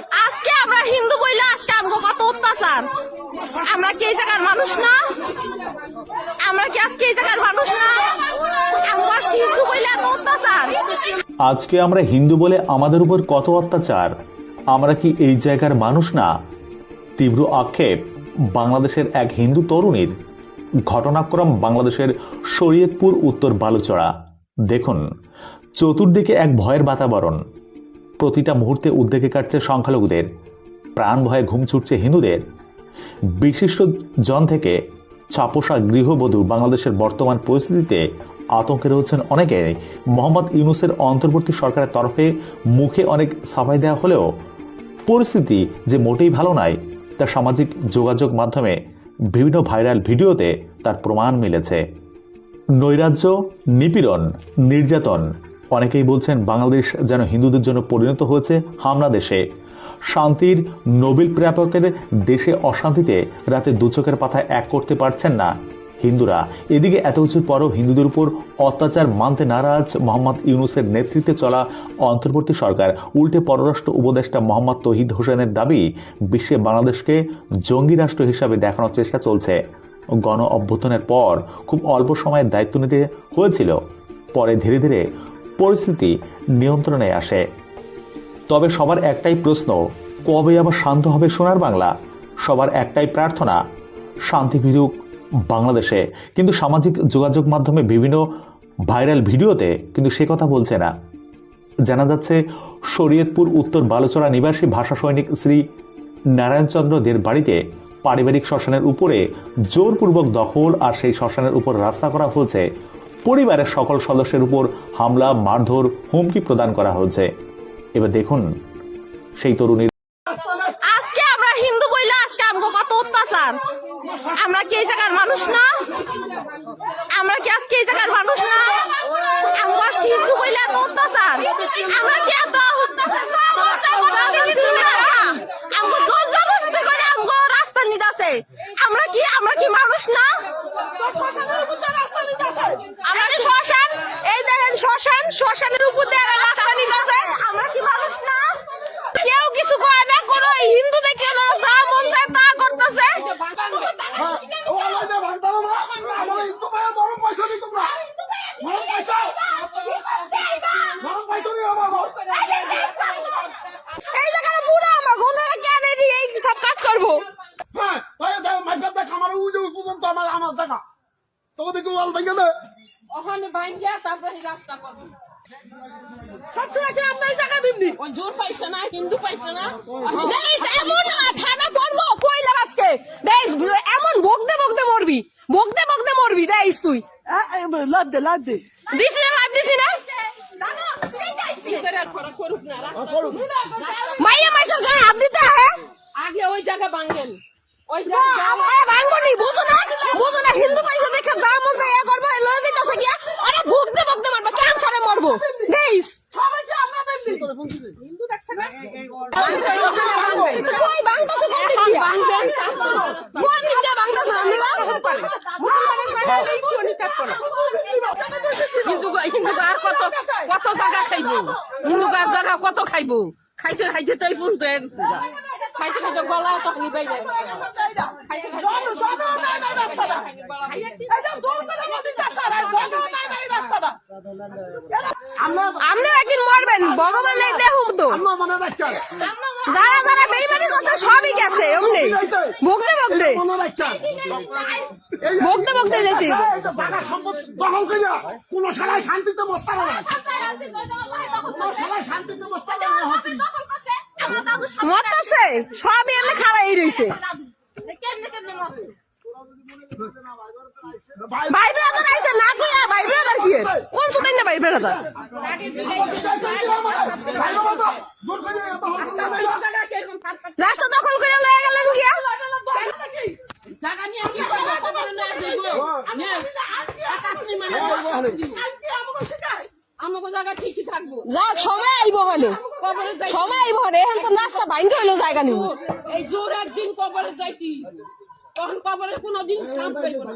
আজকে আমরা হিন্দু বইলে আজকে আমগো কত অত্যাচার? আমরা কি এই জায়গার মানুষ না? আমরা কি আজকে এই জায়গার মানুষ না? আজকে আমরা হিন্দু বলে আমাদের উপর কত অত্যাচার? আমরা কি এই জায়গার মানুষ না? তীব্র আক্ষেপ, বাংলাদেশের এক হিন্দু তরুণীর ঘটনাক্রম বাংলাদেশের শরীয়তপুর উত্তর বালুচড়া। দেখুন, চতুর্দিকে এক ভয়ের বাতাবরণ। প্রতিটা মুহূর্তে উদ্বেগে কাটছে সংখ্যালঘুদের, প্রাণ ভয়ে ঘুম ছুটছে হিন্দুদের। বিশিষ্ট জন থেকে ছাপোষা গৃহবধূ বাংলাদেশের বর্তমান পরিস্থিতিতে আতঙ্কে রয়েছেন অনেকে। মোহাম্মদ ইউনুসের অন্তর্বর্তী সরকারের তরফে মুখে অনেক সাফাই দেওয়া হলেও পরিস্থিতি যে মোটেই ভালো নয়, তা সামাজিক যোগাযোগ মাধ্যমে বিভিন্ন ভাইরাল ভিডিওতে তার প্রমাণ মিলেছে। নৈরাজ্য, নিপীড়ন, নির্যাতন অনেকেই বলছেন বাংলাদেশ যেন হিন্দুদের জন্য পরিণত হয়েছে হামলা দেশে। শান্তির নোবেল প্রাপকের দেশে অশান্তিতে রাতে দুচোখের পাথায় এক করতে পারছেন না হিন্দুরা। এদিকে এত কিছুর পরও হিন্দুদের উপর অত্যাচার মানতে নারাজ মোহাম্মদ ইউনুসের নেতৃত্বে চলা অন্তর্বর্তী সরকার। উল্টে পররাষ্ট্র উপদেষ্টা মোহাম্মদ তহিদ হোসেনের দাবি, বিশ্বে বাংলাদেশকে জঙ্গি রাষ্ট্র হিসাবে দেখানোর চেষ্টা চলছে। গণ অভ্যুত্থানের পর খুব অল্প সময়ের দায়িত্ব নিতে হয়েছিল। পরে ধীরে ধীরে পরিস্থিতি নিয়ন্ত্রণে আসে। তবে সবার একটাই প্রশ্ন, কবে আবার শান্ত হবে সোনার বাংলা? সবার একটাই প্রার্থনা, শান্তি ফিরুক বাংলাদেশে। কিন্তু সামাজিক যোগাযোগ মাধ্যমে বিভিন্ন ভাইরাল ভিডিওতে কিন্তু সে কথা বলছে না। জানা যাচ্ছে, শরীয়তপুর উত্তর বালুচড়া নিবাসী ভাষা সৈনিক শ্রী নারায়ণচন্দ্র দের বাড়িতে পারিবারিক শ্মশানের উপরে জোরপূর্বক দখল আর সেই শ্মশানের উপর রাস্তা করা হয়েছে। পরিবারের সকল সদস্যের উপর হামলা, মারধর, হুমকি প্রদান করা হয়েছে। এবার দেখুন, সেই তরুণীর আজকে আমরা হিন্দু বইলে আজকে অত্যাচার। আমরা কি এই জায়গার মানুষ না? আমরা কি আজকে এই জায়গার মানুষ না? আজকে হিন্দু বইলে এত অত্যাচার। আমরা কি এত আমগো জোর জবরদস্তি করে আমগো রাস্তা নিদাছে আমরা কি আমরা কি মানুষ না আমরা কি শ্মশান এই দেখেন শ্মশান শ্মশানের উপর দিয়ে এরা রাস্তা নিদাছে আমরা কি মানুষ না কেউ কিছু করে না কোনো হিন্দু দেখে ওনারা যা মন চায় তা করতেছে এই জায়গায় পুরো আমার ওনারা কেন এই এই সব কাজ করব রাস্তা করব। সবসময় কি আমরা হিন্দু পাইছে না। দেখিস এমন করব বকতে বকতে মরবি বকতে বকতে মরবি দেখিস তুই। লাভ দে লাভ দে। দিছি না? লাভ দিছি। না মাইয়া গায়ে হাত দিতে হ্যাঁ? আগে ওই জায়গা ভাঙ্গেন ওই জায়গা আমরা বুঝো না বুঝো না হিন্দু পয়সা দেখে যা মন চাই এ করব লয়ে দিতেছে গিয়া আরে ভুগতে ভুগতে মারবো ক্যান্সারে মরবো। দেখিস কই ভাঙতেছে কোন দিক দিয়া? কোন দিক দিয়া ভাঙতেছে হিন্দু হিন্দু আর কত কত জায়গা খাইবো? হিন্দু আর জায়গা কত খাইবো? খাইতে খাইতে তো পর্যন্ত হয়ে গেছে গা। খাইতে খাইতে গলা তো নিবাই যায় আপনি একদিন মরবেন ভগবান নাই দেখুন তো যারা যারা বেইমানি করছে সবই গেছে এমনি ভুগতে ভুগতে ভুগতে ভুগতে যেতে দখল করিয়া কোন সারাই শান্তিতে মরতে পারে না শান্তিতে মরতে পারে না মরতেছে সবই এমনি খাড়াই রইছে ভাই ব্রাদার আইছে না কইয়া ভাই ব্রাদার কি? কোন সুতাই না ভাই ব্রাদার রাস্তা দখল করে লয়ে গেলেন গিয়া জায়গা নিয়ে কি করব কবরে নিয়ে যাইবো নিয়ে একাত্তর মানে আমাকে জায়গা ঠিকই থাকব যাক সময় আইব হলো? সময় ভরে এখন তো নাস্তা বাইন্ধ হইল জায়গা নিব এই জোর একদিন কবরে যাইতি। তখন কবরে কোনোদিন শান্ত পাইব না।